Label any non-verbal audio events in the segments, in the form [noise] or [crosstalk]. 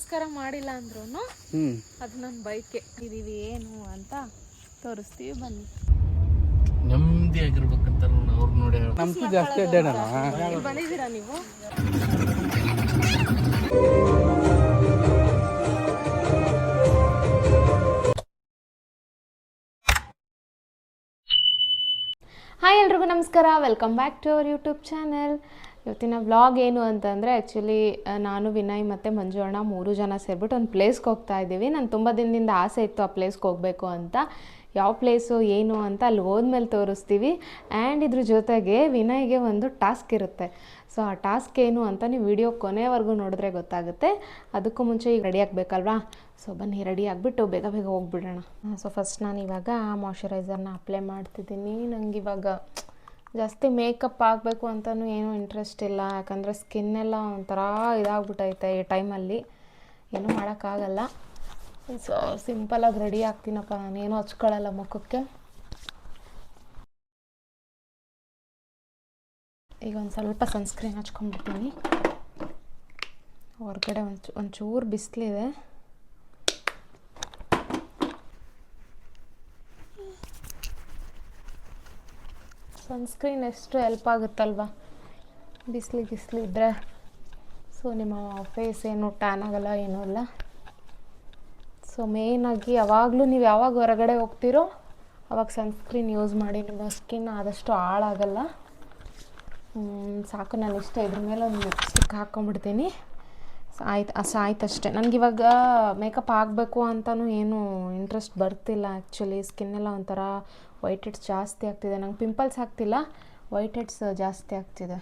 ನಿಮಗೋಸ್ಕರ ಮಾಡಿಲ್ಲ ಅಂದ್ರೂ ಹ್ಮ್. ಅದು ನನ್ನ ಬೈಕೆ. ಇದೀವಿ ಏನು ಅಂತ ತೋರಿಸ್ತೀವಿ ಬನ್ನಿ. ನೆಮ್ಮದಿಯಾಗಿರ್ಬೇಕಂತ ಅವ್ರು ನೋಡಿ. ನಮ್ದು ಜಾಸ್ತಿ ಅಡ್ಡಾಡಲ್ಲ. ಬಂದಿದ್ದೀರಾ ನೀವು? ಹಾಯ್ ಎಲ್ರಿಗೂ ನಮಸ್ಕಾರ. Welcome back to our YouTube channel ಇವತ್ತಿನ ವ್ಲಾಗ್ ಏನು ಅಂತಂದರೆ ಆ್ಯಕ್ಚುಲಿ ನಾನು, ವಿನಯ್ ಮತ್ತು ಮಂಜು ಅಣ್ಣ ಮೂರು ಜನ ಸೇರಿಬಿಟ್ಟು ಒಂದು ಪ್ಲೇಸ್ಗೆ ಹೋಗ್ತಾ ಇದ್ದೀವಿ. ನಾನು ತುಂಬ ದಿನದಿಂದ ಆಸೆ ಇತ್ತು ಆ ಪ್ಲೇಸ್ಗೆ ಹೋಗಬೇಕು ಅಂತ. ಯಾವ ಪ್ಲೇಸು ಏನು ಅಂತ ಅಲ್ಲಿ ಹೋದ್ಮೇಲೆ ತೋರಿಸ್ತೀವಿ. ಆ್ಯಂಡ್ ಇದ್ರ ಜೊತೆಗೆ ವಿನಯ್ಗೆ ಒಂದು ಟಾಸ್ಕ್ ಇರುತ್ತೆ. ಸೊ ಆ ಟಾಸ್ಕ್ ಏನು ಅಂತ ನೀವು ವಿಡಿಯೋ ಕೊನೆವರೆಗೂ ನೋಡಿದ್ರೆ ಗೊತ್ತಾಗುತ್ತೆ. ಅದಕ್ಕೂ ಮುಂಚೆ ಈಗ ರೆಡಿ ಆಗಬೇಕಲ್ವಾ? ಸೊ ಬನ್ನಿ ರೆಡಿ ಆಗಿಬಿಟ್ಟು ಬೇಗ ಬೇಗ ಹೋಗ್ಬಿಡೋಣ. ಸೊ ಫಸ್ಟ್ ನಾನು ಇವಾಗ ಮಾಯ್ಶ್ಚರೈಸರ್ನ ಅಪ್ಲೈ ಮಾಡ್ತಿದ್ದೀನಿ. ನಂಗೆ ಇವಾಗ ಜಾಸ್ತಿ ಮೇಕಪ್ ಆಗಬೇಕು ಅಂತಲೂ ಏನೂ ಇಂಟ್ರೆಸ್ಟ್ ಇಲ್ಲ. ಯಾಕಂದರೆ ಸ್ಕಿನ್ ಎಲ್ಲ ಒಂಥರ ಇದಾಗ್ಬಿಟ್ಟೈತೆ ಈ ಟೈಮಲ್ಲಿ ಏನೂ ಮಾಡೋಕ್ಕಾಗಲ್ಲ. ಸೊ ಸಿಂಪಲಾಗಿ ರೆಡಿ ಆಗ್ತೀನಪ್ಪ ನಾನೇನು ಹಚ್ಕೊಳ್ಳಲ್ಲ ಮುಖಕ್ಕೆ. ಈಗ ಒಂದು ಸ್ವಲ್ಪ ಸನ್ಸ್ಕ್ರೀನ್ ಹಚ್ಕೊಂಡ್ಬಿಡ್ತೀನಿ. ಹೊರಗಡೆ ಒಂದು ಒಂಚೂರು ಬಿಸಿಲಿದೆ. ಸನ್ಸ್ಕ್ರೀನ್ ಎಷ್ಟು ಹೆಲ್ಪ್ ಆಗುತ್ತಲ್ವ? ಬಿಸಿಲು ಬಿಸಿಲು ಇದ್ದರೆ ಸೊ ನಿಮ್ಮ ಫೇಸ್ ಏನು ಟ್ಯಾನ್ ಆಗಲ್ಲ, ಏನೂ ಇಲ್ಲ. ಸೊ ಮೇಯ್ನಾಗಿ ಯಾವಾಗಲೂ ನೀವು ಯಾವಾಗ ಹೊರಗಡೆ ಹೋಗ್ತೀರೋ, ಅವಾಗ ಸನ್ಸ್ಕ್ರೀನ್ ಯೂಸ್ ಮಾಡಿ. ನಿಮ್ಮ ಸ್ಕಿನ್ ಆದಷ್ಟು ಹಾಳಾಗಲ್ಲ. ಸಾಕು ನಾನು ಇಷ್ಟ ಇದ್ರ ಮೇಲೆ ಒಂದು ಲಿಪ್ಸ್ಟಿಕ್ ಹಾಕ್ಕೊಂಬಿಡ್ತೀನಿ ಆಯ್ತು ಅಷ್ಟು ಆಯ್ತು ಅಷ್ಟೇ. ನನಗಿವಾಗ ಮೇಕಪ್ ಆಗಬೇಕು ಅಂತಲೂ ಏನು ಇಂಟ್ರೆಸ್ಟ್ ಬರ್ತಿಲ್ಲ ಆ್ಯಕ್ಚುಲಿ ಸ್ಕಿನ್ ಎಲ್ಲ ಒಂಥರ ವೈಟ್ ಹೆಡ್ಸ್ ಜಾಸ್ತಿ ಆಗ್ತಿದೆ. ನಂಗೆ ಪಿಂಪಲ್ಸ್ ಆಗ್ತಿಲ್ಲ ವೈಟ್ ಹೆಡ್ಸ್ ಜಾಸ್ತಿ ಆಗ್ತಿದೆ.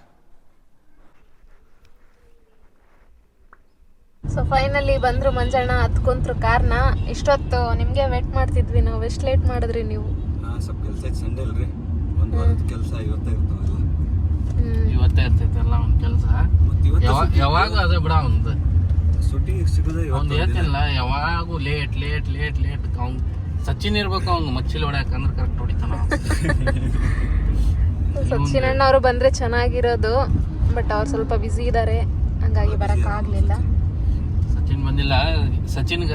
ಸೊ ಫೈನಲಿ ಬಂದರು ಮಂಜಣ್ಣ ಹತ್ಕೊಂತ್ರು ಕಾರ್ನ ಇಷ್ಟೊತ್ತು ನಿಮಗೆ ವೇಟ್ ಮಾಡ್ತಿದ್ವಿ ನಾವು. ಎಷ್ಟು ಲೇಟ್ ಮಾಡಿದ್ರಿ ನೀವು? ಸ್ವಲ್ಪ ಕೆಲಸ ಐತೆ ಸಂಡೇ ಅಲ್ರಿ. ಒಂದು ವಾರದ ಕೆಲಸ ಇವತ್ತೇ ಇರ್ತಾವಲ್ಲ. ಇವತ್ತೇ ಇರ್ತೈತಲ್ಲ ಅವ್ನ ಕೆಲಸ? ಇವತ್ತು ಯಾವಾಗ ಯಾವಾಗ ಅದೇ ಬಿಡ ಅವ್ನ್ದು ಸುಟಿ ಸಿಗುದೇ ಅವ್ನು ಹೇಳ್ತಿಲ್ಲ ಯಾವಾಗೂ ಲೇಟ್ ಲೇಟ್ ಲೇಟ್ ಲೇಟ್ ಅವ್ನು ಸಚಿನ್ ಇರ್ಬೇಕು ಅವ್ನು ಮಚ್ಚಿಲ್ ಹೊಡ್ಯಾಕ ಅಂದ್ರೆ ಕರೆಕ್ಟ್ ಹೊಡಿತಾನ. [laughs] ಸಚಿನ್ ಅಣ್ಣ ಅವರು ಬಂದ್ರೆ ಚೆನ್ನಾಗಿರೋದು ಬಟ್ ಅವ್ರು ಸ್ವಲ್ಪ ಬ್ಯುಸಿ ಇದ್ದಾರೆ ಹಂಗಾಗಿ ಬರಕ್ಕಾಗ್ಲಿಲ್ಲ ಸಚಿನ್ ಬಂದಿಲ್ಲ. ಸಚಿನ್ಗ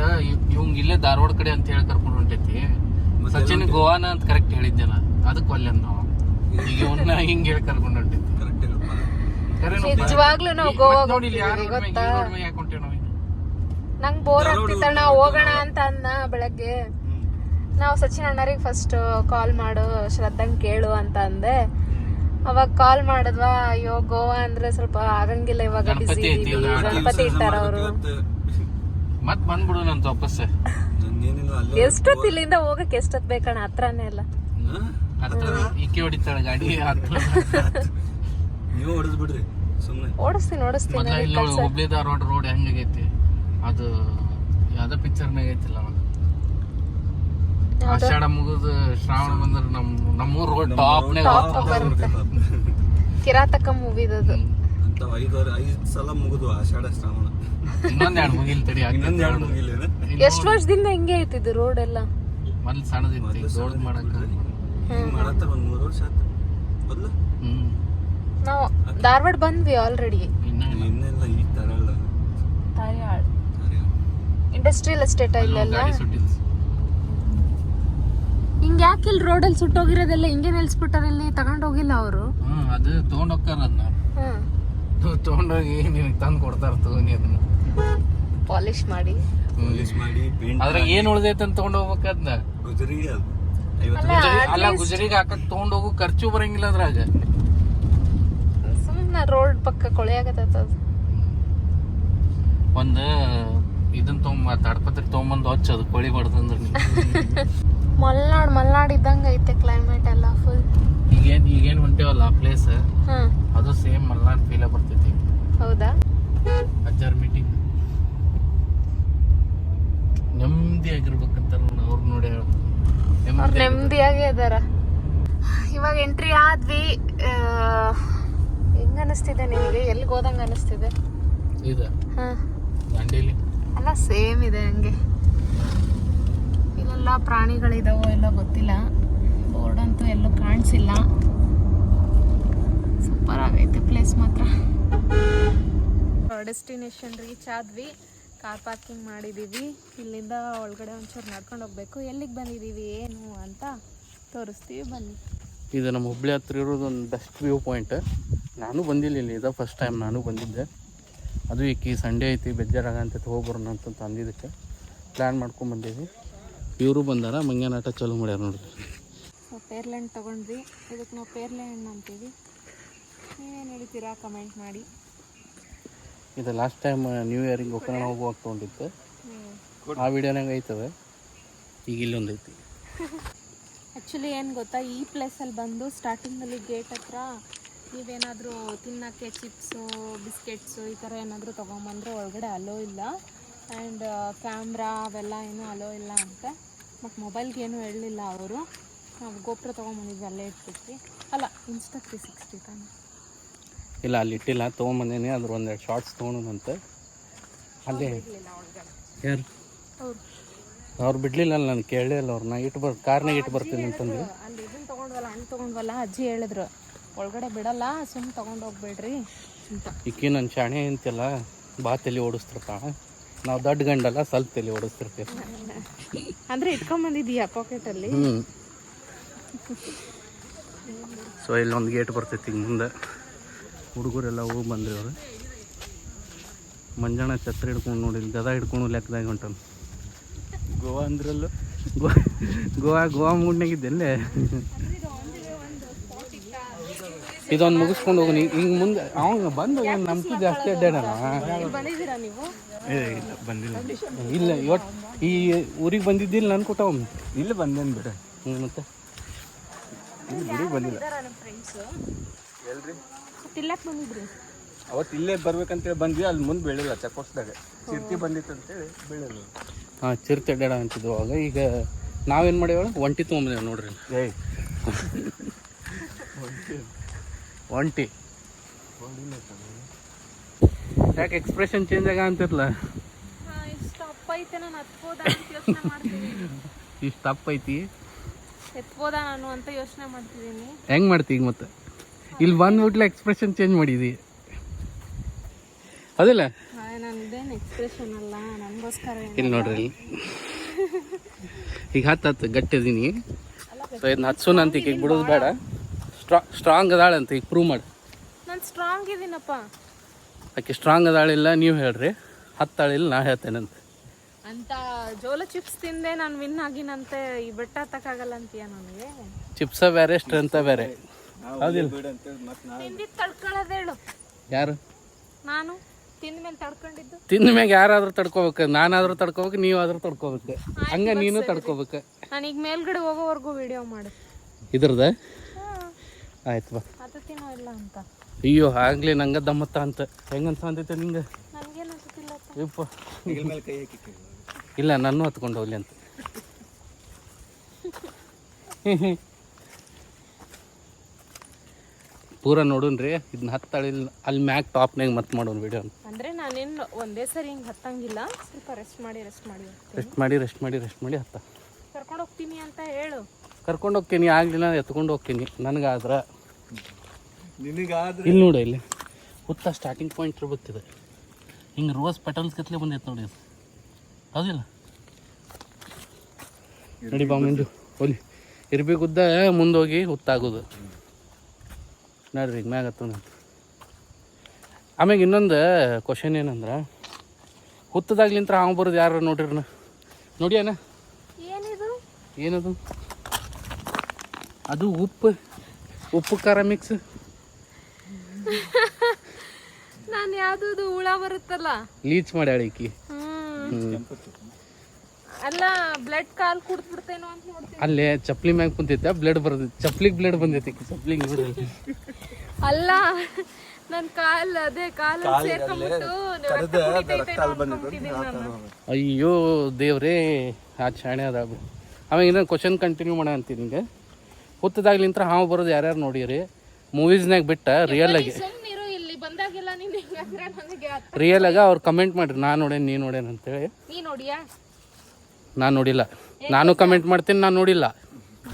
ಇವಂಗ್ ಇಲ್ಲೇ ಧಾರವಾಡ ಕಡೆ ಅಂತ ಹೇಳಿ ಕರ್ಕೊಂಡು ಹೊಂಟೈತಿ. ಸಚಿನ್ ಗೋವಾನ ಅಂತ ಕರೆಕ್ಟ್ ಹೇಳಿದ್ದೆ ನಾ ಅದಕ್ಕೆ ಒಲ್ಲೆ ನಾವು ಈಗ ಇವನ್ನ ಹಿಂಗ್ ಹೇಳಿ ಕರ್ಕೊಂಡು ಹೊಂಟೈತಿ. ನಿಜವಾಗ್ಲೂ ನಾವು ಗೋವಾ ನೋಡಿಲ್ಲ ಇಲ್ಲಿ ಯಾರು ಗೊತ್ತಾ? ಯಾಕೆ ಹೊಂಟೇವ್? ನಂಗ್ ಬೋರ್ ಆಗ್ತಿತ್ತಣ್ಣ ಹೋಗೋಣ ಅಂತ ಅನ್ನ ಬೆಳಗ್ಗೆ. ನಾವು ಸಚಿನ್ ಅಣ್ಣರಿಗೆ ಫಸ್ಟ್ ಕಾಲ್ ಮಾಡು ಶ್ರದ್ಧಂಗ್ ಕೇಳು ಅಂತ ಅಂದೆ. ಅವಾಗ ಕಾಲ್ ಮಾಡಿದ್ವಾ ಅಯ್ಯೋ ಗೋವಾ ಅಂದ್ರೆ ಸ್ವಲ್ಪ ಆಗಂಗಿಲ್ಲ ಇವಾಗ ಬಿಸಿ ಗಣಪತಿ ಇಟ್ಟಾರ ಅವರು. ಮತ್ ಬಂದ್ಬಿಡು ನಂತ ವಾಪಸ್. ಎಷ್ಟೊತ್ತು ಇಲ್ಲಿಂದ ಹೋಗಕ್ ಎಷ್ಟೊತ್ ಬೇಕಣ್ಣ ಹತ್ರನೇ ಅಲ್ಲ ಇಕ್ಕಿ ಹೊಡಿತಾಳೆ ಗಾಡಿ ನೀವು ಸುಮ್ಮನೆ ಓಡಿಸ್ತೀನಿ ಓಡಿಸ್ತೀನಿ ರೋಡ್ ರೋಡ್ ಹೆಂಗಾಗೈತಿ ಅದು ಯಾವ್ದ ಪಿಕ್ಚರ್ನಾಗ ಐತಿಲ್ಲ ಆಷಾಢ ಮುಗಿದ ಶ್ರಾವಣ ಬಂದ್ರೆ ನಮ್ ನಮ್ಮೂರ್ ರೋಡ್ ಟಾಪ್ನಾಗ ಕಿರಾತಕ ಮೂವಿದದು ಐದ್ ಸಲ ಮುಗಿದು ಆಷಾಢ ಶ್ರಾವಣ. ಇನ್ನೊಂದ್ ಎರಡು ಮುಗಿಲ್ ತಡಿ ಇನ್ನೊಂದ್ ಎರಡು. ಮುಗಿಲೇನ ಎಷ್ಟ್ ವರ್ಷದಿಂದ ಹಿಂಗೆ ಐತಿದ್ದು ರೋಡ್ ಎಲ್ಲ? ಮೊದ್ಲು ಸಣ್ಣದಿತ್ತು ದೊಡ್ಡ ಮಾಡಕ ಹಿಂಗ್ ಮಾಡತ್ತಾರ ಒಂದ್ ಮೂರು ವರ್ಷ ಆಯ್ತು. ಮೊದ್ಲು? ಹ್ಮ್. ನಾವು ಧಾರವಾಡ ಬಂದ್ವಿ ಆಲ್ರೆಡಿ ಇನ್ನ ಇನ್ನೆಲ್ಲ ಈಗ ತರಲ್ಲ. ತಾಯಾಳ್ ಇಂಡಸ್ಟ್ರಿಯಲ್ ಎಸ್ಟೇಟ್ ಇಲ್ಲೆಲ್ಲ ಹಿಂಗ್ ಯಾಕೆ ಇಲ್ಲಿ ರೋಡಲ್ಲಿ ಸುಟ್ಟೋಗಿರೋದೆಲ್ಲ ಹಿಂಗೆ ನಿಲ್ಸ್ಬಿಟ್ಟಾರ ಇಲ್ಲಿ? ತಗೊಂಡ್ ಹೋಗಿಲ್ಲ ಅವರು ಅದು ತಗೊಂಡೋಗ್ತಾರ ಅದನ್ನ ತಗೊಂಡೋಗಿ ನಿನಗೆ ತಂದು ಕೊಡ್ತಾರ ತಗೊಂಡಿ ಅದನ್ನ ಪಾಲಿಶ್ ಮಾಡಿ. ಪಾಲಿಶ್ ಮಾಡಿ ಅದ್ರಾಗ ಏನ್ ಉಳ್ದೈತೆ ಅಂತ ತಗೊಂಡ್ ಹೋಗ್ಬೇಕದ್ನ ಗುಜರಿ ಅದು. ಐವತ್ತು ಗುಜರಿ ಅಲ್ಲ ಗುಜರಿಗೆ ಹಾಕಕ್ ತಗೊಂಡ್ ಹೋಗು ಖರ್ಚು ಬರಂಗಿಲ್ಲ ಅದ್ರಾಗ. ಸುಮ್ಮನೆ ರೋಡ್ ಪಕ್ಕ ಕೊಳೆಯಾಗತ್ತ ಒಂದ್ ಇದನ್ ತೊಗೊಂಬ ತಾಡ್ಪತ್ರಿ ತೊಗೊಂಬಂದು ಹಚ್ಚದು ಕೋಳಿ ಬಡ್ದಂದ್ರ [laughs] ಮಲ್ನಾಡ್ ಮಲ್ನಾಡ್ ಇದ್ದಂಗ ಐತೆ ಕ್ಲೈಮೇಟ್ ಎಲ್ಲ ಫುಲ್ ಈಗೇನ್ ಈಗೇನ್ ಹೊಂಟೇವಲ್ಲ ಆ ಪ್ಲೇಸ್ ಅದು ಸೇಮ್ ಮಲ್ನಾಡ್ ಫೀಲ್ ಬರ್ತೈತಿ ಹೌದಾ? ಅಜ್ಜಾರ್ ಮೀಟಿಂಗ್ ನೆಮ್ಮದಿಯಾಗಿರ್ಬೇಕಂತ ಅವ್ರು ನೋಡಿ ಅವ್ರು ನೆಮ್ಮದಿಯಾಗೇ ಇದಾರ. ಇವಾಗ ಎಂಟ್ರಿ ಆದ್ವಿ ಹೆಂಗ ಅನಿಸ್ತಿದೆ ನಿಮಗೆ? ಎಲ್ಲಿಗೆ ಹೋದಂಗ ಅನಿಸ್ತಿದೆ? ಇದು. ಹಾ. ದಾಂಡೇಲಿ ಎಲ್ಲ ಸೇಮ್ ಇದೆ ಹಂಗೆ. ಇಲ್ಲೆಲ್ಲ ಪ್ರಾಣಿಗಳಿದಾವೋ ಎಲ್ಲ ಗೊತ್ತಿಲ್ಲ. ಬೋರ್ಡ್ ಅಂತೂ ಎಲ್ಲೂ ಕಾಣಿಸಿಲ್ಲ. ಸೂಪರ್ ಆಗೈತೆ ಪ್ಲೇಸ್ ಮಾತ್ರ. ಡೆಸ್ಟಿನೇಷನ್ ರೀಚ್ ಆದ್ವಿ. ಕಾರ್ ಪಾರ್ಕಿಂಗ್ ಮಾಡಿದ್ದೀವಿ ಇಲ್ಲಿಂದ ಒಳಗಡೆ ಒಂಚೂರು ನಡ್ಕೊಂಡು ಹೋಗ್ಬೇಕು. ಎಲ್ಲಿಗೆ ಬಂದಿದ್ದೀವಿ ಏನು ಅಂತ ತೋರಿಸ್ತೀವಿ, ಬನ್ನಿ. ಇದು ನಮ್ಮ ಹುಬ್ಳಿ ಹತ್ರ ಇರೋದು ಒಂದು ಬೆಸ್ಟ್ ವ್ಯೂ ಪಾಯಿಂಟ್ ನಾನು ಬಂದಿಲ್ಲ ಇಲ್ಲಿ. ಇದು ಫಸ್ಟ್ ಟೈಮ್ ನಾನು ಬಂದಿದ್ದೆ. ಅದು ಈಕಿ ಸಂಡೇ ಐತಿ ಬೇಜಾರಾಗಂತ ಹೋಗ್ಬರೋಣ ಅಂತಂತ ಅಂದಿದ್ದಕ್ಕೆ ಪ್ಲ್ಯಾನ್ ಮಾಡ್ಕೊಂಡು ಬಂದೀವಿ ಇವರು ಬಂದಾರ ಮಂಗ್ಯಾನಾಟ ಚಾಲೂ ಮಾಡ್ಯಾರ ನೋಡ್ರಿ. ನಾವು ಪೇರ್ಲೆ ಹಣ್ಣು ತೊಗೊಂಡ್ವಿ. ಇದಕ್ಕೆ ನಾವು ಪೇರ್ಲೆ ಹಣ್ಣು ಅಂತೀವಿ. ನೀವೇನು ಹೇಳ್ತೀರಾ ಕಮೆಂಟ್ ಮಾಡಿ. ಇದು last time new earring Gokarna ಹೋಗುವಾಗ ತೊಗೊಂಡಿತ್ತು ಆ ವಿಡಿಯೋನಾಗ ಐತವೆ. ಈಗ ಇಲ್ಲೊಂದು ಐತಿ. [laughs] ಆ್ಯಕ್ಚುಲಿ ಏನು ಗೊತ್ತಾ ಈ ಪ್ಲೇಸಲ್ಲಿ ಬಂದು ಸ್ಟಾರ್ಟಿಂಗಲ್ಲಿ ಗೇಟ್ ಹತ್ರ ನೀವೇನಾದರೂ ತಿನ್ನೋಕ್ಕೆ ಚಿಪ್ಸು ಬಿಸ್ಕೆಟ್ಸು ಈ ಥರ ಏನಾದರೂ ತೊಗೊಂಬಂದ್ರೆ ಒಳಗಡೆ ಅಲೋ ಇಲ್ಲ. ಆ್ಯಂಡ್ ಕ್ಯಾಮ್ರಾ ಅವೆಲ್ಲ ಏನೂ ಅಲೋ ಇಲ್ಲ ಅಂತ. ಮತ್ತು ಮೊಬೈಲ್ಗೆ ಏನೂ ಹೇಳಲಿಲ್ಲ ಅವರು. ನಾವು ಗೋಪುರ ತೊಗೊಂಬಂದಿದ್ವಿ ಅಲ್ಲೇ ಇಟ್ಬಿಟ್ವಿ. ಅಲ್ಲ ಇನ್ಸ್ಟಾ ತ್ರೀ ಸಿಕ್ಸ್ಟಿ ತಾನೆ. ಇಲ್ಲ ಅಲ್ಲಿ ಇಟ್ಟಿಲ್ಲ. ತೊಗೊಂಬಂದೇನೆ. ಅದ್ರ ಒಂದೆರಡು ಶಾರ್ಟ್ಸ್ ತೊಗೊಂಡಂತೆ ಅಲ್ಲೇ. ಯಾರು? ಅವ್ರು. ಬಿಡ್ಲಿಲ್ಲ ಅಲ್ಲ ನಾನು ಕೇಳಲೇ ಇಲ್ಲ ಅವ್ರನ್ನ. ಇಟ್ಟು ಬರ್ ಕಾರ್ನಾಗ ಇಟ್ಟು ಬರ್ತೀನಿ ಅಂತಂದ್ರೆ ಅಲ್ಲಿ ಇದನ್ನು ತೊಗೊಂಡ್ವಲ್ಲ ಹಣ್ಣು ತೊಗೊಂಡ್ವಲ್ಲ ಅಜ್ಜಿ ಹೇಳಿದ್ರು. ಒಳಗಡೆ ಬಿಡಲ್ಲ ಸುಮ್ ತಗೊಂಡ್ ಹೋಗ್ಬೇಡ್ರಿ ಅಂತ. ಈಕಿ ನನ್ನ ಶಾಣೆ ಅಂತೆಲ್ಲ ಬಾ ತಲೆ ಓಡಿಸ್ತಿರ್ತಾಳ. ನಾವು ದೊಡ್ಡ ಗಂಡಲ್ಲ ಸ್ವಲ್ಪ ತಲೆ ಓಡಿಸ್ತಿರ್ತೀವಿ. ಅಂದರೆ ಇಟ್ಕೊಂಬಂದಿದೀಯ ಪಾಕೆಟಲ್ಲಿ ಹ್ಞೂ ಸೊ ಇಲ್ಲೊಂದು ಗೇಟ್ ಬರ್ತೈತಿ ಈಗ ಮುಂದೆ. ಹುಡುಗರೆಲ್ಲ ಹೋಗಿ ಬಂದ್ರಿ ಅವರು. ಮಂಜಾಣ ಛತ್ರ ಹಿಡ್ಕೊಂಡು ನೋಡಿ ಗದ ಹಿಡ್ಕೊಂಡು ಲೆಕ್ಕದಾಗ ಹೊಂಟನು ಗೋವಾ ಅಂದ್ರಲ್ಲೂ? ಗೋವಾ ಗೋವಾ ಗೋವಾ ಮೂಡ್ನಾಗಿದ್ದೆಲ್ಲೇ ಇದೊಂದು ಮುಗಿಸ್ಕೊಂಡು ಹೋಗಿ ಹಿಂಗೆ ಮುಂದೆ ಅವನು ಬಂದು ನಂಬಿಕೆ ಜಾಸ್ತಿ ಏ ಇಲ್ಲ ಬಂದಿಲ್ಲ. ಇಲ್ಲ ಇವತ್ತು ಈ ಊರಿಗೆ ಬಂದಿದ್ದಿಲ್ಲ ನಾನು ಕೊಟ್ಟ ಇಲ್ಲಿ ಬಂದೇನು ಬಿಡ ಹ್ಞೂ ಮತ್ತೆ? ಇಲ್ಲಿ ಬಿಡಿ ಬಂದಿಲ್ಲ. ಎಲ್ರಿ ಅವತ್ತು ಇಲ್ಲೇ ಬರ್ಬೇಕಂತೇಳಿ ಬಂದ್ವಿ ಅಲ್ಲಿ ಮುಂದೆ ಬೆಳಿಲ್ಲ ಚಕೋಸ್ದಾಗ ಚಿರ್ತಿ ಬಂದಿತ್ತು ಅಂತೇಳಿ ಬೆಳಿಲ್ಲ. ಹಾಂ ಚಿರ್ತಿ ಅಡ್ಡಾಡ ಅಂತಿದ್ವು ಅವಾಗ. ಈಗ ನಾವೇನು ಮಾಡೇವ ಒಂಟಿ ತೊಗೊಂಬಂದೇವೆ ನೋಡ್ರಿ. ಏಯ್. ಒಂಟಿ. ಯಾಕೆ ಎಕ್ಸ್ಪ್ರೆಷನ್ ಚೇಂಜ್ ಆಗ ಅಂತಿರ್ಲ? ಇಷ್ಟು ತಪ್ಪ ಐತಿ ಎತ್ಬೋದಾ ನಾನು ಅಂತ ಯೋಚನೆ ಮಾಡ್ತಿದ್ದೀನಿ. ಹೆಂಗ್ ಮಾಡ್ತಿ ಈಗ ಮತ್ತೆ? ಇಲ್ಲಿ ಬಂದ್ಬಿಟ್ಲೆ ಎಕ್ಸ್ಪ್ರೆಷನ್ ಚೇಂಜ್ ಮಾಡಿದಿ. ಅದಿಲ್ಲ? ಹಾಯ್ ನಂದೇನು ಎಕ್ಸ್ಪ್ರೆಷನ್ ಅಲ್ಲ ನನಗೋಸ್ಕರ ಇಲ್ಲಿ ನೋಡ್ರಿ ಇಲ್ಲಿ. ಈಗ ಹತ್ತು ಹತ್ತು ಗಟ್ಟಿದೀನಿ. ಸೊ ಇದನ್ನ ಅಂತ ಈಗ ಬಿಡೋದು ಬೇಡ. ಸ್ಟ್ರಾ ಸ್ಟ್ರಾಂಗ್ ಅದಾಳೆ ಅಂತ ಈಗ ಪ್ರೂವ್ ಮಾಡಿ. ನಾನು ಸ್ಟ್ರಾಂಗ್ ಇದ್ದೀನಪ್ಪ ಆಕೆ ಸ್ಟ್ರಾಂಗ್ ಅದಾಳಿಲ್ಲ ನೀವು ಹೇಳ್ರಿ. ಹತ್ತಾಳಿಲ್ಲ ನಾ ಹೇಳ್ತೇನೆ ಅಂತ ಜೋಲ ಚಿಪ್ಸ್ ತಿಂದೆ ನಾನು ವಿನ್ ಆಗಿನಂತೆ ಈ ಬೆಟ್ಟ ಹತ್ತಕ್ಕಾಗಲ್ಲ ಅಂತೀಯ ನನಗೆ? ಚಿಪ್ಸ ಬೇರೆ ಸ್ಟ್ರೆಂತ ಬೇರೆ. ಹೌದಿಲ್ಲ. ಬಿಡ ಅಂತೇಳಿ ಮತ್ತೆ ನಾನು ತಿಂದಿದ್ದು ತಡ್ಕೊಳ್ಳೋದು ಹೇಳು. ಯಾರು? ನಾನು? ತಿಂದ ಮೇಲೆ ತಡ್ಕೊಂಡಿದ್ದು? ತಿಂದ ಮ್ಯಾಗ ಯಾರಾದ್ರೂ ತಡ್ಕೋಬೇಕು ನಾನಾದ್ರೂ ತಡ್ಕೋಬೇಕು ಆದ್ರೂ ತಡ್ಕೋಬೇಕು. ಹಂಗ ನೀನು ತಡ್ಕೋಬೇಕು. ನಾನು ಈಗ ಮೇಲ್ಗಡೆ ಹೋಗೋವರೆಗೂ ವಿಡಿಯೋ ಮಾಡು. ಇದ್ರದ ಆಯ್ತು ಬಾ. ಹತ್ತತೀನೋ ಇಲ್ಲ ಅಂತ. ಅಯ್ಯೋ ಆಗ್ಲಿ ನಂಗ ದಮ್ಮತ್ತ ಅಂತ. ಹೆಂಗಂತ ಅಂತೈತೆ ನಿಂಗೆ? ಯಪ್ಪ. ಇಲ್ಲ ನಾನು ಹತ್ಕೊಂಡು ಹೋಗ್ಲಿ ಅಂತ. ಪೂರ ನೋಡುನ್ರಿ ಇದನ್ನ ಹತ್ತಾಳಿಲ್ಲ ಅಲ್ಲಿ ಮ್ಯಾಕ್ ಟಾಪ್ನಾಗ ಮತ್ತೆ ಮಾಡೋಣ ವಿಡಿಯೋ ಅಂದ್ರೆ ನಾನೇನು ಒಂದೇ ಸರಿ ಹಿಂಗೆ ಹತ್ತಂಗಿಲ್ಲ. ಸ್ವಲ್ಪ ರೆಸ್ಟ್ ಮಾಡಿ ರೆಸ್ಟ್ ಮಾಡಿ ರೆಸ್ಟ್ ಮಾಡಿ ರೆಸ್ಟ್ ಮಾಡಿ ರೆಸ್ಟ್ ಮಾಡಿ ಹತ್ತ. ಕರ್ಕೊಂಡು ಹೋಗ್ತೀನಿ ಅಂತ ಹೇಳು. ಕರ್ಕೊಂಡು ಹೋಗ್ತೀನಿ ಆಗಲಿಲ್ಲ ಎತ್ಕೊಂಡು ಹೋಗ್ತೀನಿ. ನನಗಾದ್ರೆ ನಿನಗಾದ್ರೆ ಇಲ್ಲಿ ನೋಡಿ ಇಲ್ಲಿ. ಹುತ್ತ ಸ್ಟಾರ್ಟಿಂಗ್ ಪಾಯಿಂಟ್ ಇರ್ಬೇಕಿದೆ ಹಿಂಗೆ ರೋಸ್ ಪೆಟಲ್ಸ್ ಕತ್ಲೆ ಬಂದೈತೆ ನೋಡಿ. ಇದು ಹೌದಿಲ್ಲ? ನಡಿ ಬಾ ಮಂಜು ಇರ್ಬಿ ಇರ್ಬೇಕುದ್ದ ಮುಂದೋಗಿ ಹುತ್ತಾಗೋದು. ನೋಡ್ರಿ ಈಗ ಮ್ಯಾಗ ಹತ್ತೋಣ ಆಮ್ಯಾಗ ಇನ್ನೊಂದು ಕ್ವಶನ್ ಏನಂದ್ರೆ ಹುತ್ತದಾಗ್ಲಿಂತ್ರ ಹಾವು ಬರೋದು ಯಾರು ನೋಡ್ರಿನ? ನೋಡಿ ಅಣ್ಣ. ಏನಿದು? ಏನದು? ಅದು ಉಪ್ಪು ಉಪ್ಪು ಖಾರ ಮಿಕ್ಸ್ ನಾನು ಯಾವ್ದು ಹುಳ ಬರುತ್ತಲ್ಲ? ಲೀಚ್ ಮಾಡಿ ಈಕಿ ಅಲ್ಲ ಬ್ಲಡ್ ಕಾಲ್ ಕುಡ್ದ್ಬಿಡ್ತೇನೋ ಅಂತ ನೋಡ್ತೀನಿ. ಅಲ್ಲೇ ಚಪ್ಲಿ ಮ್ಯಾಗ ಕುಂತೈತೆ ಬ್ಲಡ್ ಬರುತ್ತೆ ಚಪ್ಲಿಗೆ ಬ್ಲಡ್ ಬಂದೈತಿ ಚಪ್ಲಿಗೆ ನೋಡಿ ಅಲ್ಲ ನನ್ನ ಕಾಲ್ ಅದೇ ಕಾಲ್ ಸೇರ್ಕೊಂಡ್ಬಿಟ್ಟು ಅಯ್ಯೋ ದೇವ್ರೇ ಆ ಶಾಣೆ ಅದಾಗ. ಆಮೇಲೆ ಇನ್ನೊಂದು ಕ್ವಶನ್ ಕಂಟಿನ್ಯೂ ಮಾಡ ಅಂತೀನಿ ನಿಂಗೆ. ಹುತ್ತದಾಗ್ಲಿಂತ್ರ ಹಾವು ಬರೋದು ಯಾರ್ಯಾರು ನೋಡಿರಿ? ಮೂವೀಸ್ನಾಗ ಬಿಟ್ಟ ರಿಯಲ್ ಆಗಿ ರಿಯಲ್ ಆಗ ಅವ್ರು ಕಮೆಂಟ್ ಮಾಡ್ರಿ ನಾನು ನೋಡೇನ್ ನೀ ನೋಡೇನು ಅಂತೇಳಿ. ನಾನು ನೋಡಿಲ್ಲ. ನಾನು ಕಮೆಂಟ್ ಮಾಡ್ತೀನಿ ನಾನು ನೋಡಿಲ್ಲ.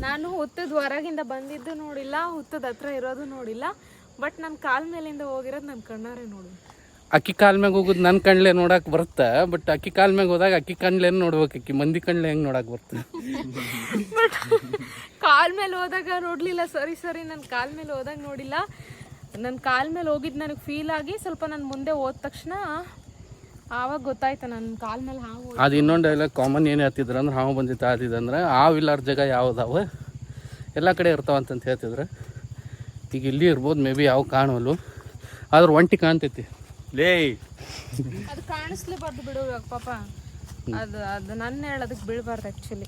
ನಾನು ಹುತ್ತದ ಹೊರಗಿಂದ ಬಂದಿದ್ದು ನೋಡಿಲ್ಲ ಹುತ್ತದ ಹತ್ರ ಇರೋದು ನೋಡಿಲ್ಲ ಬಟ್ ನನ್ನ ಕಾಲ್ ಮೇಲಿಂದ ಹೋಗಿರೋದು ನನ್ನ ಕಣ್ಣಾರೆ ನೋಡಿ. ಅಕ್ಕಿ ಕಾಲ್ ಮ್ಯಾಗ ಹೋಗುದು ನನ್ನ ಕಣ್ಲೆ ನೋಡಕ್ ಬರುತ್ತೆ? ಬಟ್ ಅಕ್ಕಿ ಕಾಲ್ ಮ್ಯಾಗ ಹೋದಾಗ ಅಕ್ಕಿ ಕಣ್ಲೆ ನೋಡ್ಬೇಕು ಅಕ್ಕಿ ಮಂದಿ ಕಣ್ಲೆ ಹೆಂಗೆ ನೋಡಕ್ ಬರ್ತದೆ ಕಾಲ್ ಮೇಲೆ ಹೋದಾಗ ನೋಡ್ಲಿಲ್ಲ ಸರಿ ಸರಿ ನನ್ನ ಕಾಲ್ ಮೇಲೆ ಹೋದಾಗ ನೋಡಿಲ್ಲ. ನನ್ನ ಕಾಲ್ ಮೇಲೆ ಹೋಗಿದ್ದು ನನಗೆ ಫೀಲ್ ಆಗಿ ಸ್ವಲ್ಪ ನಾನು ಮುಂದೆ ಹೋದ ತಕ್ಷಣ ಆವಾಗ ಗೊತ್ತಾಯ್ತು ನನ್ನ ಕಾಲ್ ಮೇಲೆ ಹಾವು ಅದು ಇನ್ನೊಂದು ಡೈಲಾಗ್ ಕಾಮನ್ ಏನು ಹೇಳ್ತಿದ್ರು ಅಂದ್ರೆ ಹಾವು ಬಂದಿತ್ತು ಆದಿದಂದ್ರೆ ಹಾವು ಇಲ್ಲಾರ ಜಾಗ ಯಾವ್ದಾವ? ಎಲ್ಲ ಕಡೆ ಇರ್ತಾವ ಅಂತಂತ ಹೇಳ್ತಿದ್ರು. ಈಗ ಇಲ್ಲಿ ಇರ್ಬೋದು ಮೇ ಬಿ ಯಾವ ಕಾಣವಲ್ಲು ಆದ್ರೆ ಒಂಟಿ ಕಾಣ್ತೈತಿ. ಲೇ. ಅದು ಕಾಣಿಸ್ಲೇಬಾರ್ದು ಬಿಡು ಇವಾಗ ಪಾಪ. ಅದು ಅದು ನನ್ನ ಹೇಳೋದಕ್ಕೆ ಬೀಳಬಾರ್ದು ಆ್ಯಕ್ಚುಲಿ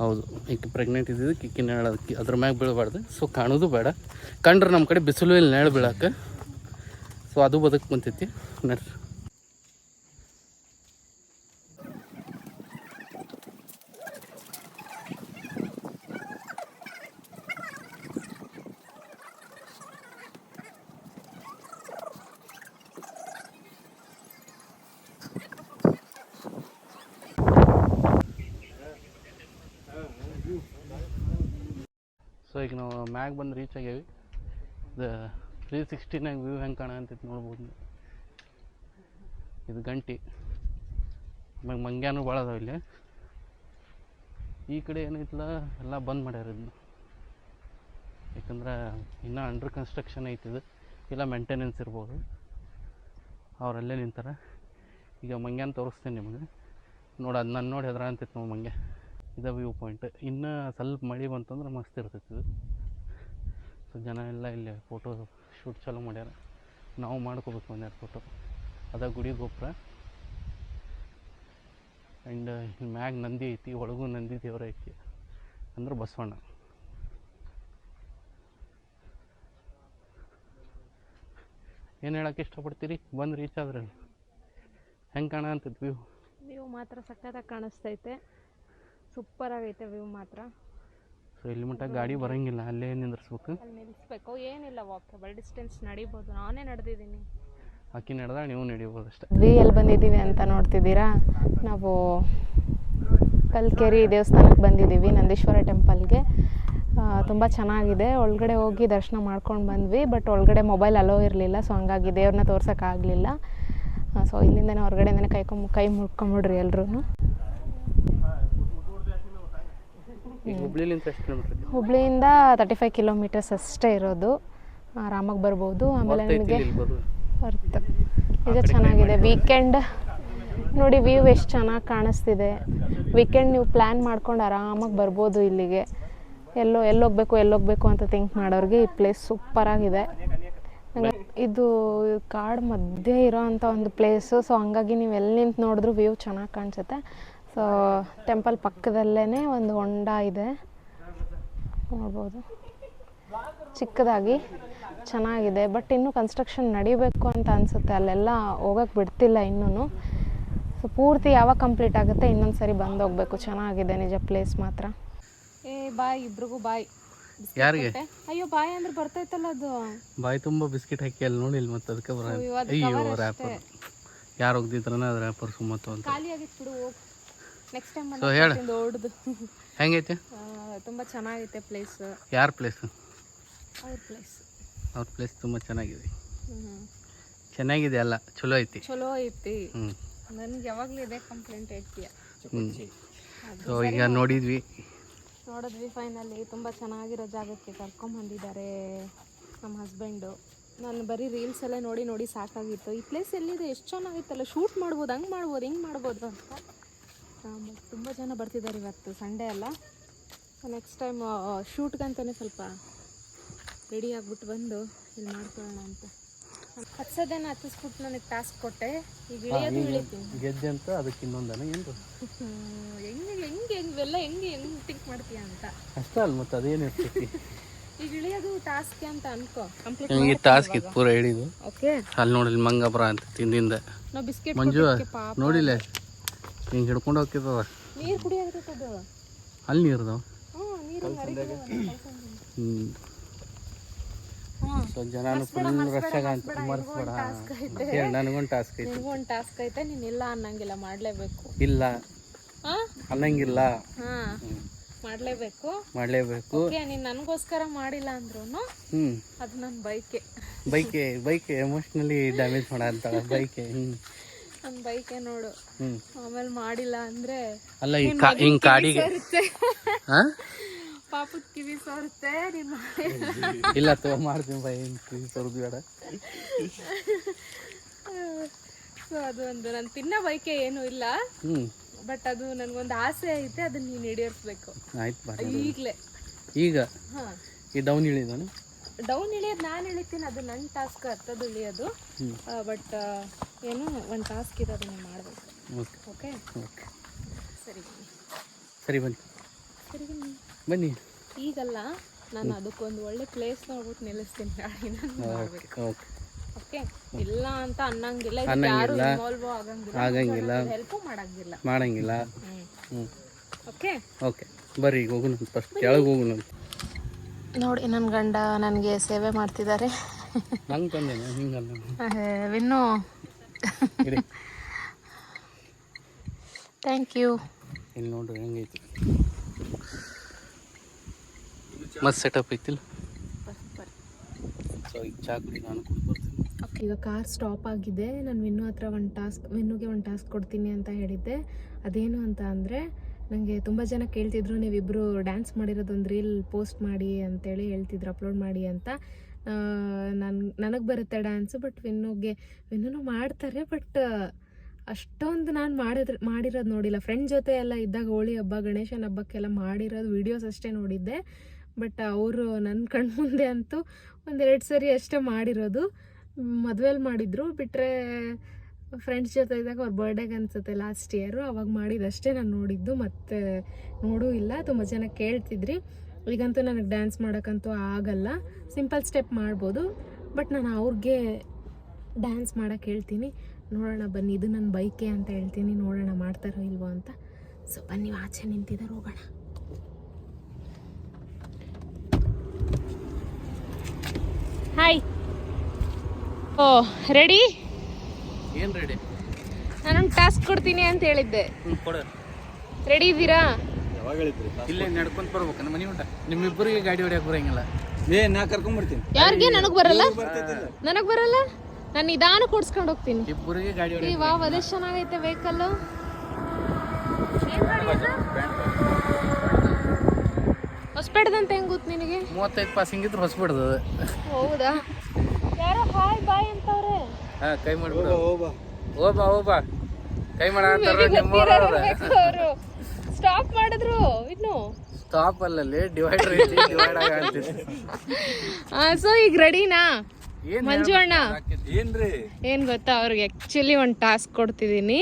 ಹೌದು ಈಗ ಪ್ರೆಗ್ನೆಂಟ್ ಇದ್ದಿದ್ದಕ್ಕೆ ಕಿಕ್ಕಿನ ಹೇಳೋದಕ್ಕೆ ಅದ್ರ ಮ್ಯಾಗ ಬೀಳಬಾರ್ದು. ಸೊ ಕಾಣೋದು ಬೇಡ. ಕಂಡ್ರೆ ನಮ್ಮ ಕಡೆ ಬಿಸಿಲು ಇಲ್ಲಿ ನೆಳ ಬೀಳಕ್ಕೆ. ಸೊ ಅದು ಬದುಕು ಬಂತೈತಿ. ನಡ್ರಿ ಸೊ ಈಗ ನಾವು ಮ್ಯಾಗ ಬಂದು ರೀಚ್ ಆಗ್ಯಾವಿ. ಇದು ತ್ರೀ ಸಿಕ್ಸ್ಟಿನಾಗ ವ್ಯೂ ಹೆಂಗೆ ಕಾಣಂತೈತಿ ನೋಡ್ಬೋದು. ಇದು ಗಂಟಿ. ಆಮೇಲೆ ಮಂಗ್ಯಾನು ಭಾಳ ಅದಾವ ಇಲ್ಲಿ. ಈ ಕಡೆ ಏನೈತಲ್ಲ ಎಲ್ಲ ಬಂದ್ ಮಾಡ್ಯಾರ ಇದನ್ನ ಯಾಕಂದ್ರೆ ಇನ್ನೂ ಅಂಡರ್ ಕನ್ಸ್ಟ್ರಕ್ಷನ್ ಐತಿದು ಇಲ್ಲ ಮೇಂಟೆನೆನ್ಸ್ ಇರ್ಬೋದು. ಅವರಲ್ಲೇ ನಿಂತಾರೆ. ಈಗ ಮಂಗ್ಯಾನ ತೋರಿಸ್ತೀನಿ ನಿಮಗೆ. ನೋಡಿ ಅದು ನನ್ನ ನೋಡಿ ಹೆದ್ರ ಅಂತೈತೆ ನಾವು ಮಂಗ್ಯ. ಇದು ವ್ಯೂ ಪಾಯಿಂಟ್ ಇನ್ನೂ ಸ್ವಲ್ಪ ಮಳೆ ಬಂತಂದ್ರೆ ಮಸ್ತ್ ಇರ್ತೈತಿ ಇದು. ಸೊ ಜನ ಎಲ್ಲ ಇಲ್ಲಿ ಫೋಟೋ ಶೂಟ್ ಚಾಲೂ ಮಾಡ್ಯಾರ. ನಾವು ಮಾಡ್ಕೋಬೇಕು ಒಂದೆರಡು ಫೋಟೋ ಅದ ಗುಡಿ ಗೋಪುರ. ಆ್ಯಂಡ್ ಮ್ಯಾಗ ನಂದಿ ಐತಿ, ಒಳಗೂ ನಂದಿ ದೇವರ ಐತಿ. ಅಂದ್ರೆ ಬಸವಣ್ಣ. ಏನು ಹೇಳಕ್ಕೆ ಇಷ್ಟಪಡ್ತೀರಿ? ಬಂದು ರೀಚ್ ಆದ್ರೆ ಹೆಂಗೆ ಕಾಣ ವ್ಯೂ ವ್ಯೂ ಮಾತ್ರ ಸಖತ್ತಾಗಿ ಕಾಣಿಸ್ತೈತೆ. ಸೂಪರ್ ಆಗೈತೆ ವ್ಯೂ ಮಾತ್ರ. ಸೊ ಇಲ್ಲಿ ಮಟ್ಟ ಗಾಡಿ ಬರೋಂಗಿಲ್ಲ ಅಲ್ಲೇ ನಿಂದ್ರಿಸ್ಬೇಕು. ಅಲ್ಲಿ ನಿಲ್ಲಿಸ್ಬೇಕು. ಏನಿಲ್ಲ ವಾಕೇಬಲ್ ಡಿಸ್ಟೆನ್ಸ್ ನಡಿಬೋದು. ನಾನೇ ನಡೆದಿದ್ದೀನಿ. ಅಕ್ಕಿ ನಡೆದ ನೀವು ನಡಿಬೋದು ಅಷ್ಟೇ. ವಿ ಎಲ್ಲಿ ಬಂದಿದ್ದೀವಿ ಅಂತ ನೋಡ್ತಿದ್ದೀರಾ? ನಾವು ಕಲ್ಕೆರಿ ದೇವಸ್ಥಾನಕ್ಕೆ ಬಂದಿದ್ದೀವಿ ನಂದೀಶ್ವರ ಟೆಂಪಲ್ಗೆ. ತುಂಬ ಚೆನ್ನಾಗಿದೆ. ಒಳಗಡೆ ಹೋಗಿ ದರ್ಶನ ಮಾಡ್ಕೊಂಡು ಬಂದ್ವಿ ಬಟ್ ಒಳಗಡೆ ಮೊಬೈಲ್ ಅಲೋ ಇರಲಿಲ್ಲ ಸೊ ಹಂಗಾಗಿ ದೇವ್ರನ್ನ ತೋರ್ಸೋಕ್ಕಾಗಲಿಲ್ಲ ಸೊ ಇಲ್ಲಿಂದನೇ ಹೊರಗಡೆಯಿಂದನೇ ಕೈಕೊಂಡು ಕೈ ಮುಡ್ಕೊಂಬಿಡ್ರಿ ಎಲ್ರೂ ಈಗ ಹುಬ್ಳಿಲಿಂದ ಎಷ್ಟು ಕಿಲೋಮೀಟ್ರ್ ಹುಬ್ಳಿಯಿಂದ ತರ್ಟಿ ಫೈವ್ ಕಿಲೋಮೀಟರ್ಸ್ ಅಷ್ಟೇ ಇರೋದು. ಆರಾಮಾಗಿ ಬರ್ಬೋದು. ಆಮೇಲೆ ನಿಮಗೆ ಇದು ವರ್ತ್ ನಿಜ ಚೆನ್ನಾಗಿದೆ. ವೀಕೆಂಡ್ ನೋಡಿ ವ್ಯೂ ಎಷ್ಟು ಚೆನ್ನಾಗಿ ಕಾಣಿಸ್ತಿದೆ. ವೀಕೆಂಡ್ ನೀವು ಪ್ಲ್ಯಾನ್ ಮಾಡ್ಕೊಂಡು ಆರಾಮಾಗಿ ಬರ್ಬೋದು ಇಲ್ಲಿಗೆ. ಎಲ್ಲೋ ಎಲ್ಲೋಗ್ಬೇಕು ಎಲ್ಲೋಗ್ಬೇಕು ಅಂತ ಥಿಂಕ್ ಮಾಡೋರಿಗೆ ಈ ಪ್ಲೇಸ್ ಸೂಪರಾಗಿದೆ ಇದು ಕಾಡು ಮಧ್ಯೆ ಇರೋ ಅಂಥ ಒಂದು ಪ್ಲೇಸು ಸೊ ಹಂಗಾಗಿ ನೀವು ಎಲ್ಲಿ ನಿಂತು ನೋಡಿದ್ರೂ ವ್ಯೂ ಚೆನ್ನಾಗಿ ಕಾಣಿಸುತ್ತೆ. ಸೊ ಟೆಂಪಲ್ ಪಕ್ಕದಲ್ಲೇ ಒಂದು ಹೊಂಡ ಇದೆ. ನೋಡ್ಬೋದು. ಚಿಕ್ಕದಾಗಿ ಚೆನ್ನಾಗಿದೆ. ಬಟ್ ಇನ್ನೂ ಕನ್ಸ್ಟ್ರಕ್ಷನ್ ನಡಿಬೇಕು ಅಂತ ಅನಿಸುತ್ತೆ. ಅಲ್ಲೆಲ್ಲ ಹೋಗಕ್ಕೆ ಬಿಡ್ತಿಲ್ಲ ಇನ್ನೂ ಸೊ ಪೂರ್ತಿ ಯಾವಾಗ ಕಂಪ್ಲೀಟ್ ಆಗುತ್ತೆ ಇನ್ನೊಂದು ಸರಿ ಬಂದು ಹೋಗ್ಬೇಕು. ಚೆನ್ನಾಗಿದೆ ನಿಜ ಪ್ಲೇಸ್ ಮಾತ್ರ. ಏ ಬಾಯ್ ಇಬ್ರಿಗೂ ಬಾಯ್. ಯಾರಿಗೆ? ಅಯ್ಯೋ ಬಾಯ್ ಅಂದ್ರೆ ಬರ್ತೈತಲ್ಲ ಅದು. ಬಾಯ್ ತುಂಬಾ ಬಿಸ್ಕಿಟ್ ಹಾಕಿ ಅಲ್ಲಿ ನೋಡಿಲ್ಲ ಮತ್ತೆ ಅದಕ್ಕೆ ಬರ ಅಯ್ಯೋ, ರ್ಯಾಪರ್ ಯಾರು ಹೋಗ್ದಿದ್ರನ ಅದು ರ್ಯಾಪರ್ ಸುಮ್ಮತ್ತು ಅಂತ. ಖಾಲಿ ಆಗಿತ್ತು ಬಿಡು ಹೋಗಿ. ನೆಕ್ಸ್ಟ್ ಟೈಮ್ ಸೊ ಹೇಳು. ದೊಡ್ಡದು ಹೆಂಗೈತೆ? ತುಂಬ ಚೆನ್ನಾಗೈತೆ ಪ್ಲೇಸ್ ಯಾರ ಪ್ಲೇಸ್ ಅವ್ರ ಪ್ಲೇಸ್ ಅವ್ರ ಪ್ಲೇಸ್ ತುಂಬ ಚೆನ್ನಾಗಿದೆ. ಚೆನ್ನಾಗಿದೆ ಅಲ್ಲ ಚಲೋ ಐತಿ. ಚಲೋ ಐತಿ. ನನಗೆ ಯಾವಾಗಲೂ ಇದೇ ಕಂಪ್ಲೇಂಟ್ ಐತಿ. ಸೊ ಈಗ ನೋಡಿದ್ವಿ. ನೋಡಿದ್ವಿ ಫೈನಲಿ ತುಂಬ ಚೆನ್ನಾಗಿರೋ ಜಾಗಕ್ಕೆ ಕರ್ಕೊಂಬಂದಿದ್ದಾರೆ ನಮ್ಮ ಹಸ್ಬೆಂಡು ನಾನು ಬರೀ ರೀಲ್ಸ್ ಎಲ್ಲ ನೋಡಿ ನೋಡಿ ಸಾಕಾಗಿತ್ತು. ಈ ಪ್ಲೇಸ್ ಎಲ್ಲಿದೆ? ಎಷ್ಟು ಚೆನ್ನಾಗಿತ್ತಲ್ಲ. ಶೂಟ್ ಮಾಡ್ಬೋದು ಹಂಗೆ ಮಾಡ್ಬೋದು ಹಿಂಗೆ ಮಾಡ್ಬೋದು ಅಂತ. ತುಂಬ ಜನ ಬರ್ತಿದ್ದಾರೆ ಇವತ್ತು ಸಂಡೇ ಅಲ್ಲ. ನೆಕ್ಸ್ಟ್ ಟೈಮ್ ಶೂಟ್ಗಂತಲೇ ಸ್ವಲ್ಪ ರೆಡಿ ಆಗಿಬಿಟ್ಟು ಬಂದು ಇಲ್ಲಿ ಮಾಡ್ಕೊಳ್ಳೋಣ ಅಂತ. ಹತ್ಸೋದೇನ ಹತ್ತಿಸ್ಬಿಟ್ಟು ನನಗೆ ಟಾಸ್ಕ್ ಕೊಟ್ಟೆ. ಈಗ ಇಳಿಯೋದು ಇಳಿತೀನಿ ಗೆದ್ದೆ ಅಂತ ಅದಕ್ಕೆ ಇನ್ನೊಂದನ ಏನು ಹೆಂಗೆ ಹೆಂಗೆ ಇವೆಲ್ಲ ಹೆಂಗೆ ಹೆಂಗೆ ಥಿಂಕ್ ಮಾಡ್ತೀಯ ಅಂತ. ಅಷ್ಟೇ ಅಲ್ಲ ಮತ್ತೆ ಅದೇನು ಇರ್ತೈತಿ? ಈಗ ಇಳಿಯೋದು ಟಾಸ್ಕ್ ಅಂತ ಅನ್ಕೋ. ಕಂಪ್ಲೀಟ್ ಹಿಂಗೆ ಟಾಸ್ಕ್ ಇತ್ತು ಪೂರ ಹಿಡಿದು. ಓಕೆ ಅಲ್ಲಿ ನೋಡಿ ಮಂಗಬ್ರಾ ಅಂತ ತಿಂದಿಂದ. ನಾವು ಬಿಸ್ಕೆಟ್ ಮಂಜು ಪಾಪ. ನೋಡಿಲ್ಲ ಹಿಂಗೆ ಹಿಡ್ಕೊಂಡು ಹೋಗ್ತಿದ್ದವ. ನೀರು ಕುಡಿಯಾಗತ್ತದು ಅಲ್ಲಿ ನೀರ್ದವ? ಸೊ ಜನನು ಫುಲ್ ರಶ್ ಆಗಂತ ಮರ್ಸ್ಬೇಡ ಹೇಳಿ ನನಗೊಂದು ಟಾಸ್ಕ್ ಐತೆ. ನಿನಗೂ ಟಾಸ್ಕ್ ಐತೆ ನೀನು ಇಲ್ಲ ಅನ್ನಂಗಿಲ್ಲ ಮಾಡಲೇಬೇಕು. ಇಲ್ಲ. ಅನ್ನಂಗಿಲ್ಲ. ಹಾಂ. ಮಾಡಲೇಬೇಕು. ಮಾಡಲೇಬೇಕು. ನೀನು ನನಗೋಸ್ಕರ ಮಾಡಿಲ್ಲ ಅಂದ್ರೂ ಅದು ನನ್ನ ಬೈಕೆ. ಬೈಕೆ ಬೈಕೆ ಎಮೋಷ್ನಲಿ ಡ್ಯಾಮೇಜ್ ಮಾಡಂತಾಳ ಬೈಕೆ. ಹ್ಞೂ ನನ್ನ ಬೈಕೆ ನೋಡು. ಆಮೇಲೆ ಮಾಡಿಲ್ಲ ಅಂದ್ರೆ ಅಲ್ಲ ಈ ಹಿಂಗೆ ಕಾಡಿಗೆ ಪಾಪದ ಕಿವಿ ಸೋರುತ್ತೆ ನೀನು [laughs] ಇಲ್ಲ ತೋ ಮಾಡ್ತೀನಿ ಬೈ ಕಿವಿ ತೋರ್ದು ಬೇಡ. ಸೊ ಅದು ಒಂದು ನಾನು ತಿನ್ನೋ ಬೈಕೆ ಏನೂ ಇಲ್ಲ. ಹ್ಞೂ ಬಟ್ ಅದು ನನಗೊಂದು ಆಸೆ ಐತೆ ಅದನ್ನ ನೀನು ಈಡೇರಿಸ್ಬೇಕು. ಆಯ್ತು ಈಗಲೇ. ಈಗ ಹಾಂ. ಈ ಡೌನ್ ಇಳಿದಾನು ಡೌನ್ ಇಳಿಯೋದು ನಾನು ಇಳಿತೀನಿ ಅದು ನನ್ನ ಟಾಸ್ಕ್ ಹತ್ತದು ಇಳಿಯೋದು. ಬಟ್ ಏನು ಒಂದು ಟಾಸ್ಕ್ ಇದೆ ಅದನ್ನು ಮಾಡಬೇಕು. ಓಕೆ. ಸರಿ. ಸರಿ ಬನ್ನಿ. ಸರಿ ಬನ್ನಿ. ಬನ್ನಿ. ಈಗಲ್ಲ ನಾನು ಅದಕ್ಕೊಂದು ಒಳ್ಳೆ ಪ್ಲೇಸ್ ನೋಡ್ಬಿಟ್ಟು ನಿಲ್ಲಿಸ್ತೀನಿ ಗಾಡಿನ ಮಾಡಬೇಕು ಓಕೆ ಇಲ್ಲ ಅಂತ ಅನ್ನಂಗಿಲ್ಲ. ಯಾರು ಇನ್ವಾಲ್ವ್ ಆಗಂಗಿಲ್ಲ. ಆಗಂಗಿಲ್ಲ. ಹೆಲ್ಪು ಮಾಡಂಗಿಲ್ಲ. ಮಾಡಂಗಿಲ್ಲ. ಓಕೆ ಓಕೆ ಬರ್ರಿ ಈಗ ಹೋಗೋಣ ಫಸ್ಟ್ ಕೆಳಗೆ ಹೋಗೋಣ ನೋಡಿ ನನ್ನ ಗಂಡ ನನಗೆ ಸೇವೆ ಮಾಡ್ತಿದ್ದಾರೆ. ವಿನ್ನು. ಥ್ಯಾಂಕ್ ಯು ಇಲ್ಲಿ ನೋಡ್ರಿ ಹೆಂಗೈತಿ? ಮಸ್ತ್ ಸೆಟಪ್ ಐತಿಲ್ಲ? ಸೊ ಈಗ ಚಾ ಕುಡಿ ನಾನು ಕುಡ್ಕೊಡ್ತೀನಿ ಈಗ ಕಾರ್ ಸ್ಟಾಪ್ ಆಗಿದೆ. ನಾನು ವಿನ್ನು ಹತ್ರ ಒಂದು ಟಾಸ್ಕ್ ವಿನ್ನುಗೆ ಒಂದು ಟಾಸ್ಕ್ ಕೊಡ್ತೀನಿ ಅಂತ ಹೇಳಿದ್ದೆ. ಅದೇನು ಅಂತ ಅಂದರೆ ನನಗೆ ತುಂಬ ಜನ ಕೇಳ್ತಿದ್ರು ನೀವಿಬ್ಬರು ಡ್ಯಾನ್ಸ್ ಮಾಡಿರೋದೊಂದು ರೀಲ್ ಪೋಸ್ಟ್ ಮಾಡಿ ಅಂತೇಳಿ ಹೇಳ್ತಿದ್ರು ಅಪ್ಲೋಡ್ ಮಾಡಿ ಅಂತ. ನನ್, ನನಗೆ ಬರುತ್ತೆ ಡ್ಯಾನ್ಸು ಬಟ್ ವಿನ್ನುಗೆ ವಿನ್ನೂ ಮಾಡ್ತಾರೆ ಬಟ್ ಅಷ್ಟೊಂದು ನಾನು ಮಾಡಿದ್ರ, ಮಾಡಿರೋದು ನೋಡಿಲ್ಲ. ಫ್ರೆಂಡ್ ಜೊತೆ ಎಲ್ಲ ಇದ್ದಾಗ ಹೋಳಿ ಹಬ್ಬ, ಗಣೇಶನ ಹಬ್ಬಕ್ಕೆಲ್ಲ ಮಾಡಿರೋದು ವೀಡಿಯೋಸ್ ಅಷ್ಟೇ ನೋಡಿದ್ದೆ. ಬಟ್ ಅವರು ನನ್ನ ಕಣ್ಮುಂದೆ ಅಂತೂ ಒಂದೆರಡು ಸರಿ ಅಷ್ಟೇ ಮಾಡಿರೋದು. ಮದುವೆಲಿ ಮಾಡಿದ್ರು ಬಿಟ್ಟರೆ ಫ್ರೆಂಡ್ಸ್ ಜೊತೆ ಇದ್ದಾಗ ಅವ್ರ ಬರ್ಡೇಗೆ ಅನ್ಸುತ್ತೆ ಲಾಸ್ಟ್ ಇಯರು ಅವಾಗ ಮಾಡಿದಷ್ಟೇ ನಾನು ನೋಡಿದ್ದು. ಮತ್ತೆ ನೋಡೂ ಇಲ್ಲ. ತುಂಬ ಜನ ಕೇಳ್ತಿದ್ರಿ. ಈಗಂತೂ ನನಗೆ ಡ್ಯಾನ್ಸ್ ಮಾಡೋಕ್ಕಂತೂ ಆಗಲ್ಲ. ಸಿಂಪಲ್ ಸ್ಟೆಪ್ ಮಾಡ್ಬೋದು. ಬಟ್ ನಾನು ಅವ್ರಿಗೆ ಡ್ಯಾನ್ಸ್ ಮಾಡೋಕ್ಕೆ ಹೇಳ್ತೀನಿ. ನೋಡೋಣ ಬನ್ನಿ. ಇದು ನನ್ನ ಬೈಕೆ ಅಂತ ಹೇಳ್ತೀನಿ. ನೋಡೋಣ ಮಾಡ್ತಾರೋ ಇಲ್ವೋ ಅಂತ. ಸೊ ಬನ್ನಿ, ಆಚೆ ನಿಂತಿದ್ದಾರೆ ಹೋಗೋಣ. ಹಾಯ್ ಓ ರೆಡಿ ಏನು ರೆಡಿ ನಾನೊಂದು ಟಾಸ್ಕ್ ಕೊಡ್ತೀನಿ ಅಂತ ಹೇಳಿದ್ದೆ. ಕೊಡು. ರೆಡಿ ಇದ್ದೀರಾ? ಯಾವಾಗ ಹೇಳಿದ್ರಿ? ಇಲ್ಲೇ ನಡ್ಕೊಂಡ್ ಬರ್ಬೇಕು ನಮ್ಮ ಮನೆ ಉಂಟ ನಿಮ್ಮಿಬ್ಬರಿಗೆ ಗಾಡಿ ಹೊಡ್ಯಕ್ಕೆ ಬರಂಗಿಲ್ಲ. ಏ ನಾ ಕರ್ಕೊಂಡ್ಬರ್ತೀನಿ ಯಾರಿಗೆ? ನನಗೆ ಬರಲ್ಲ? ನನಗೆ ಬರಲ್ಲ? ನಾನು ನಿಧಾನ ಕೊಡ್ಸ್ಕೊಂಡು ಹೋಗ್ತೀನಿ. ಇಬ್ಬರಿಗೆ ಗಾಡಿ ಹೊಡಿ ವಾ ಅದೇ ಚೆನ್ನಾಗೈತೆ ವೆಹಿಕಲ್ ಹೊಸಪೇಟದಂತ ಹೆಂಗ್ ಗೊತ್ತು ನಿನಗೆ? ಮೂವತ್ತೈದು ಪಾಸಿಂಗ್ ಇದ್ರೆ ಹೊಸ್ಬಿಡ್ದು ಹೌದಾ? ಯಾರೋ ಹಾಯ್ ಬಾಯ್ ಅಂತವ್ರೆ. ಹಾಂ ಕೈ ಮಾಡ್ಬಿಡು. ಓಬಾ ಓ ಬಾ ಓ ಬಾ ಕೈ ಮಾಡ ಸ್ಟಾಪ್ ಮಾಡಿದ್ರು ಇನ್ನು. ಸ್ಟಾಪ್ ಅಲ್ಲಲ್ಲಿ ಡಿವೈಡರ್ ಐತಿ ಡಿವೈಡ್ ಆಗಂತಿದೆ ಸೊ ಈಗ ರೆಡಿನಾ ಏನು ಮಂಜು ಅಣ್ಣ? ಏನ್ರಿ? ಏನ್ ಗೊತ್ತಾ ಅವ್ರಿಗೆ ಆಕ್ಚುಲಿ ಒಂದು ಟಾಸ್ಕ್ ಕೊಡ್ತಿದ್ದೀನಿ.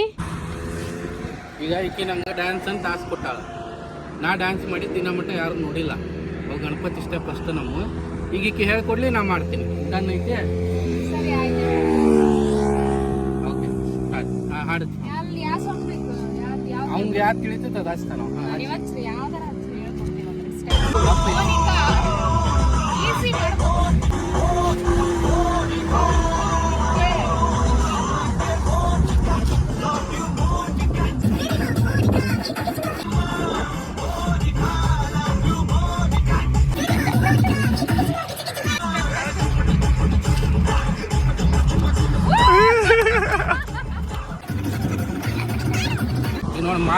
ಈಗ ಈಕಿ ನಂಗೆ ಡ್ಯಾನ್ಸ್ ಅಂತ ಟಾಸ್ಕ್ ಕೊಟ್ಟಾಳ. ನಾ ಡ್ಯಾನ್ಸ್ ಮಾಡಿ ದಿನ ಮಟ್ಟ ಯಾರು ನೋಡಿಲ್ಲ. ಅವು ಗಣಪತಿ ಇಷ್ಟೇ ಫಸ್ಟ್ ನಮ್ಮ. ಈಗ ಈಕಿ ಹೇಳ್ಕೊಡ್ಲಿ ನಾ ಮಾಡ್ತೀನಿ. ನನ್ನ ಐತೆ? ಯಾವ್ದು ಯಾವ ಅಷ್ಟೇ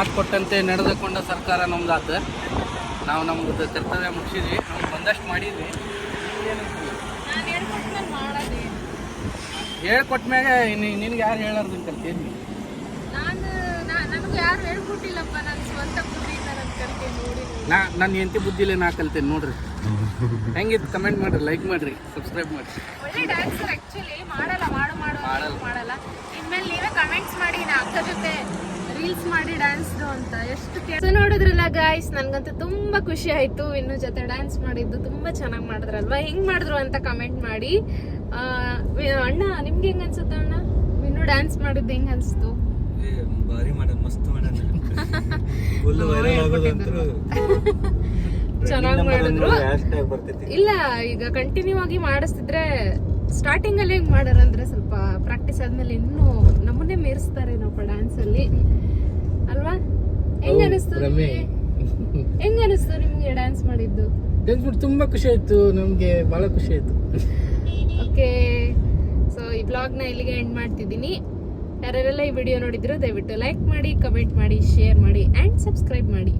ಮಾತು ಕೊಟ್ಟಂತೆ ನಡೆದುಕೊಂಡ ಸರ್ಕಾರ ನಮ್ದಾತು. ನಾವು ನಮ್ದು ಕರ್ತವ್ಯ ಮುಗಿಸಿದ್ವಿ. ನಮ್ಗೆ ಒಂದಷ್ಟು ಮಾಡಿದ್ವಿ. ಹೇಳ್ಕೊಟ್ಟ ಮ್ಯಾಗ ನಿನ್ಗೆ ಯಾರು ಹೇಳಾರ್ದು ಕಲ್ತೀನಿ ನಾ ನನ್ನ ಹೆಂಡತಿ ಬುದ್ಧಿಲೇ ನಾ ಕಲ್ತೇನೆ ನೋಡ್ರಿ. ಹೆಂಗಿತ್ತು ಕಮೆಂಟ್ ಮಾಡ್ರಿ ಲೈಕ್ ಮಾಡ್ರಿ ಸಬ್ಸ್ಕ್ರೈಬ್ ಮಾಡ್ರಿ. ಒಳ್ಳೆ ಡ್ಯಾನ್ಸರ್ ಆಕ್ಚುಲಿ ಮಾಡಲ್ಲ ಮಾಡು ಮಾಡು ಮಾಡಲ್ಲ. ಮಾಡಲ್ಲ. ಇನ್ಮೇಲೆ ನೀವೇ ಕಮೆಂಟ್ಸ್ ಮಾಡಿ ನಾ ಅಕ್ಕ ಜೊತೆ ರೀಲ್ಸ್ ಮಾಡಿ ಡ್ಯಾನ್ಸ್ದು ಅಂತ ಎಷ್ಟು ನೋಡಿದ್ರಲ್ಲ ಗಾಯ್ಸ್ ನನ್ಗಂತೂ ತುಂಬಾ ಖುಷಿ ಆಯ್ತು. ಇನ್ನು ಜೊತೆ ಡ್ಯಾನ್ಸ್ ಮಾಡಿದ್ದು ತುಂಬಾ ಚೆನ್ನಾಗಿ ಮಾಡಿದ್ರಲ್ವಾ? ಹೆಂಗ್ ಮಾಡಿದ್ರು ಅಂತ ಕಮೆಂಟ್ ಮಾಡಿ. ಅಣ್ಣ ನಿಮ್ಗೆ ಹೆಂಗ್ ಅನ್ಸುತ್ತೆ ಅಣ್ಣ? ಇನ್ನು ಡ್ಯಾನ್ಸ್ ಮಾಡಿದ್ದು ಹೆಂಗ್ ಅನ್ಸ್ತು? ಬಾರಿ ಮಸ್ತ್ ಚೆನ್ನಾಗಿ ಮಾಡಿದ್ರು. ಇಲ್ಲ ಈಗ ಕಂಟಿನ್ಯೂ ಆಗಿ ಮಾಡಿಸ್ತಿದ್ರೆ ಸ್ಟಾರ್ಟಿಂಗ್ ಅಲ್ಲಿ ಹೆಂಗ್ ಮಾಡಾರಂದ್ರೆ ಸ್ವಲ್ಪ ಪ್ರಾಕ್ಟೀಸ್ ಆದ್ಮೇಲೆ ಇನ್ನೂ ನಮ್ಮನ್ನೇ ಮೀರಿಸ್ತಾರೆ ನಾವು ಡ್ಯಾನ್ಸ್ ಅಲ್ಲಿ. ಅಲ್ವಾ? ಹೆಂಗ ಅನಿಸ್ತು ನಿಮ್ಗೆ? ಹೆಂಗ ಅನಿಸ್ತು ನಿಮ್ಗೆ ಡ್ಯಾನ್ಸ್ ಮಾಡಿದ್ದು? ಡ್ಯಾನ್ಸ್ ತುಂಬಾ ಖುಷಿ ಆಯ್ತು ನಮ್ಗೆ ಬಹಳ ಖುಷಿ ಆಯ್ತು. ಓಕೆ ಸೊ ಈ ಬ್ಲಾಗ್ನ ಇಲ್ಲಿಗೆ ಎಂಡ್ ಮಾಡ್ತಿದ್ದೀನಿ. ಯಾರೆಲ್ಲ ಈ ವಿಡಿಯೋ ನೋಡಿದ್ರು ದಯವಿಟ್ಟು ಲೈಕ್ ಮಾಡಿ ಕಮೆಂಟ್ ಮಾಡಿ ಶೇರ್ ಮಾಡಿ ಆ್ಯಂಡ್ ಸಬ್ಸ್ಕ್ರೈಬ್ ಮಾಡಿ.